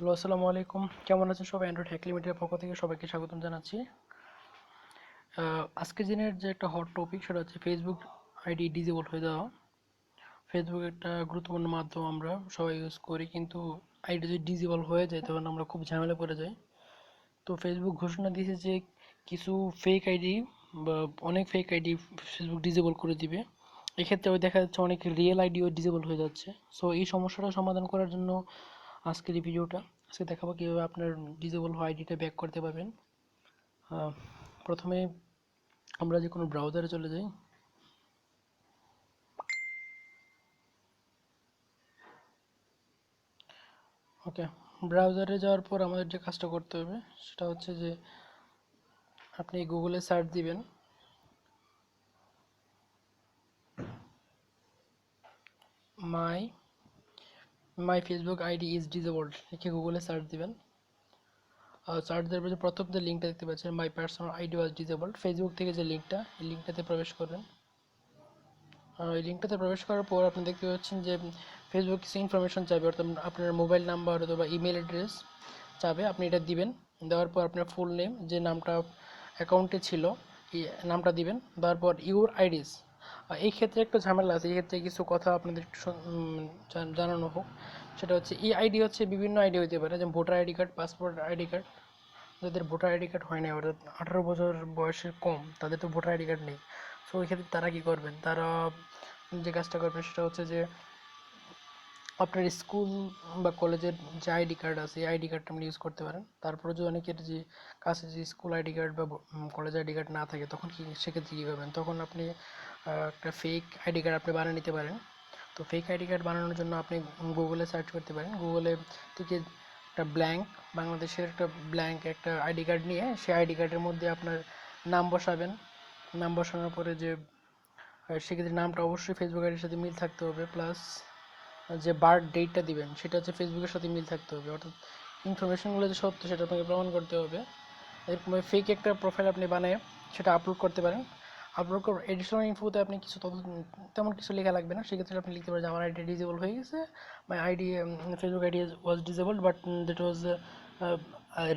Hello, আসসালামু আলাইকুম। কেমন আছেন সবাই? অ্যান্ড্রয়েড হ্যাক লিমিটেডের পক্ষ থেকে সবাইকে স্বাগতম জানাচ্ছি। আজকের দিনের যে একটা হট টপিক সেটা হচ্ছে ফেসবুক আইডি ডিজেবল হয়ে যাওয়া। ফেসবুক একটা গুরুত্বপূর্ণ মাধ্যম আমরা সবাই ইউজ করি, কিন্তু আইডি যদি ডিজেবল হয়ে যায়, তখন আমরা খুব ঝামেলা পড়ে যাই। তো ফেসবুক ঘোষণা দিয়েছে যে কিছু ফেক আইডি বা অনেক ফেক আইডি ফেসবুক ডিজেবল করে দিবে। এক্ষেত্রে ওই দেখা যাচ্ছে অনেক রিয়েল আইডিও ডিজেবল হয়ে যাচ্ছে। সো এই সমস্যাটা সমাধান করার জন্য আজকের এই ভিডিওটা। আজকে দেখাবো কীভাবে আপনার ডিজেবল হওয়া আইডিটা ব্যাক করতে পারবেন। প্রথমে আমরা যে কোনো ব্রাউজারে চলে যাই। ওকে, ব্রাউজারে যাওয়ার পর আমাদের যে কাজটা করতে হবে, সেটা হচ্ছে যে আপনি গুগলে সার্চ দিবেন। My my Facebook ID is disabled লিখে গুগলে সার্চ দিবেন। সার্চ দেওয়ার পরে প্রথম যে লিঙ্কটা দেখতে পাচ্ছেন my personal ID was disabled Facebook থেকে যে লিঙ্কটা এই লিঙ্কটাতে প্রবেশ করবেন। ওই লিঙ্কটাতে প্রবেশ করার পর আপনি দেখতে পাচ্ছেন যে ফেসবুক কিছু ইনফরমেশন চাইবে, অর্থাৎ আপনার মোবাইল নাম্বার অথবা ইমেল অ্যাড্রেস চাবে আপনি এটা দিবেন। দেওয়ার পর আপনার ফুল নেম যে নামটা অ্যাকাউন্টে ছিল, এই নামটা দিবেন। দেওয়ার পর ইউর আইডিস এই ক্ষেত্রে একটা ঝামেলা আছে, এই ক্ষেত্রে কিছু কথা আপনাদের একটু জানানো হোক। সেটা হচ্ছে, এই আইডি হচ্ছে বিভিন্ন আইডি হতে পারে, যেমন voter ID card passport ID card যাদের ভোটার আইডি কার্ড হয় না অর্থাৎ আঠারো বছর বয়সের কম, তাদের তো ভোটার আইডি কার্ড নেই। সো ওই ক্ষেত্রে তারা কী করবেন? তারা যে কাজটা করবেন, সেটা হচ্ছে যে আপনার স্কুল বা কলেজের যে আইডি কার্ড আছে, এই আইডি কার্ডটা আপনি ইউজ করতে পারেন। তারপরে যদি অনেকের যে কাছে যে স্কুল আইডি কার্ড বা কলেজ আইডি কার্ড না থাকে, তখন কি সেক্ষেত্রে কী করবেন? তখন আপনি একটা ফেক আইডি কার্ড আপনি বানিয়ে নিতে পারেন। তো ফেক আইডি কার্ড বানানোর জন্য আপনি গুগলে সার্চ করতে পারেন। গুগলে থেকে একটা ব্ল্যাঙ্ক বাংলাদেশের একটা ব্ল্যাঙ্ক একটা আইডি কার্ড নিয়ে সেই আইডি কার্ডের মধ্যে আপনার নাম বসাবেন। নাম বসানোর পরে যে সেক্ষেত্রে নামটা অবশ্যই ফেসবুক আইডির সাথে মিল থাকতে হবে। প্লাস যে বার্থ ডেটটা দিবেন, সেটা হচ্ছে ফেসবুকের সাথে মিল থাকতে হবে। অর্থাৎ ইনফরমেশনগুলো যে সত্য সেটা আপনাকে প্রমাণ করতে হবে। এরকম ফেক একটা প্রোফাইল আপনি বানিয়ে সেটা আপলোড করতে পারেন। আপলোড করার এডিশনাল ইনফোতে আপনি কিছু তেমন কিছু লেখা লাগবে না। সেক্ষেত্রে আপনি লিখতে পারেন যে, আমার আইডি ডিজেবল হয়ে গেছে। My ID Facebook ID was disable but that was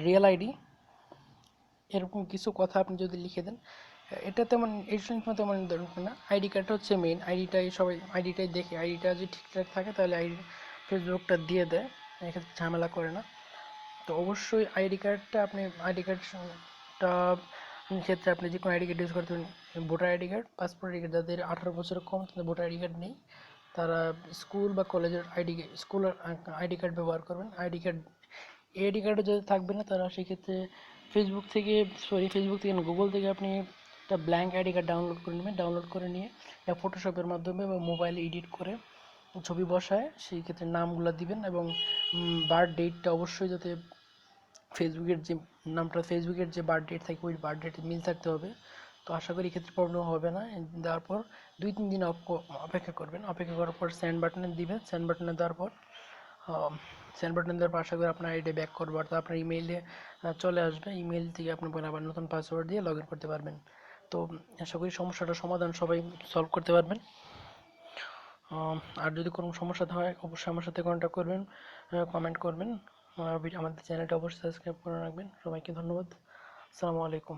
real ID এরকম কিছু কথা আপনি যদি লিখে দেন এটা তেমন এডিশন ইনফো তেমন দরকার না। আইডি কার্ডটা হচ্ছে মেইন আইডিটাই সবাই আইডিটাই দেখে। আইডিটা যদি ঠিকঠাক থাকে তাহলে আইডি ফেসবুকটা দিয়ে দেয়। এক্ষেত্রে ঝামেলা করে না। তো অবশ্যই আইডি কার্ডটা আপনি আইডি কার্ডটা ক্ষেত্রে আপনি যে কোনো আইডি কার্ড ইউজ করতে voter ID card passport ID card যাদের আঠারো বছরের কম তাদের ভোটার আইডি কার্ড নেই। তারা স্কুল বা কলেজের আইডি স্কুল আইডি কার্ড ব্যবহার করবেন। আইডি কার্ড আইডি কার্ডে যদি থাকবে না, তারা সেক্ষেত্রে ফেসবুক থেকে সরি ফেসবুক থেকে গুগল থেকে আপনি একটা ব্ল্যাঙ্ক আইডি কার্ড ডাউনলোড করে নেবেন। ডাউনলোড করে নিয়ে এটা ফটোশপের মাধ্যমে বা মোবাইলে এডিট করে ছবি বসায়। সেই ক্ষেত্রে নামগুলো দিবেন এবং বার্থ ডেটটা অবশ্যই যাতে ফেসবুকের যে নামটা ফেসবুকের যে বার্থ ডেট থাকে, ওই বার্থ ডেটে মিল থাকতে হবে। তো আশা করি এক্ষেত্রে প্রবলেম হবে না। দেওয়ার পর দুই, তিন দিন অপ- অপেক্ষা করবেন। অপেক্ষা করার পর স্যান্ড বাটনে দিবেন। স্যান্ড বাটনে দেওয়ার পর সেন্ড বাটন দেওয়ার পর আশা করি আপনার আইডি ব্যাক করব। অর্থাৎ আপনার ইমেইলে চলে আসবে। ইমেইল থেকে আপনি আবার নতুন পাসওয়ার্ড দিয়ে লগ ইন করতে পারবেন। তো আশা করি সমস্যাটার সমাধান সবাই সলভ করতে পারবেন। আর যদি কোনো সমস্যা হয়, অবশ্যই আমার সাথে কন্ট্যাক্ট করবেন কমেন্ট করবেন। আমাদের চ্যানেলটা অবশ্যই সাবস্ক্রাইব করে রাখবেন। সবাইকে ধন্যবাদ। আসসালামু আলাইকুম।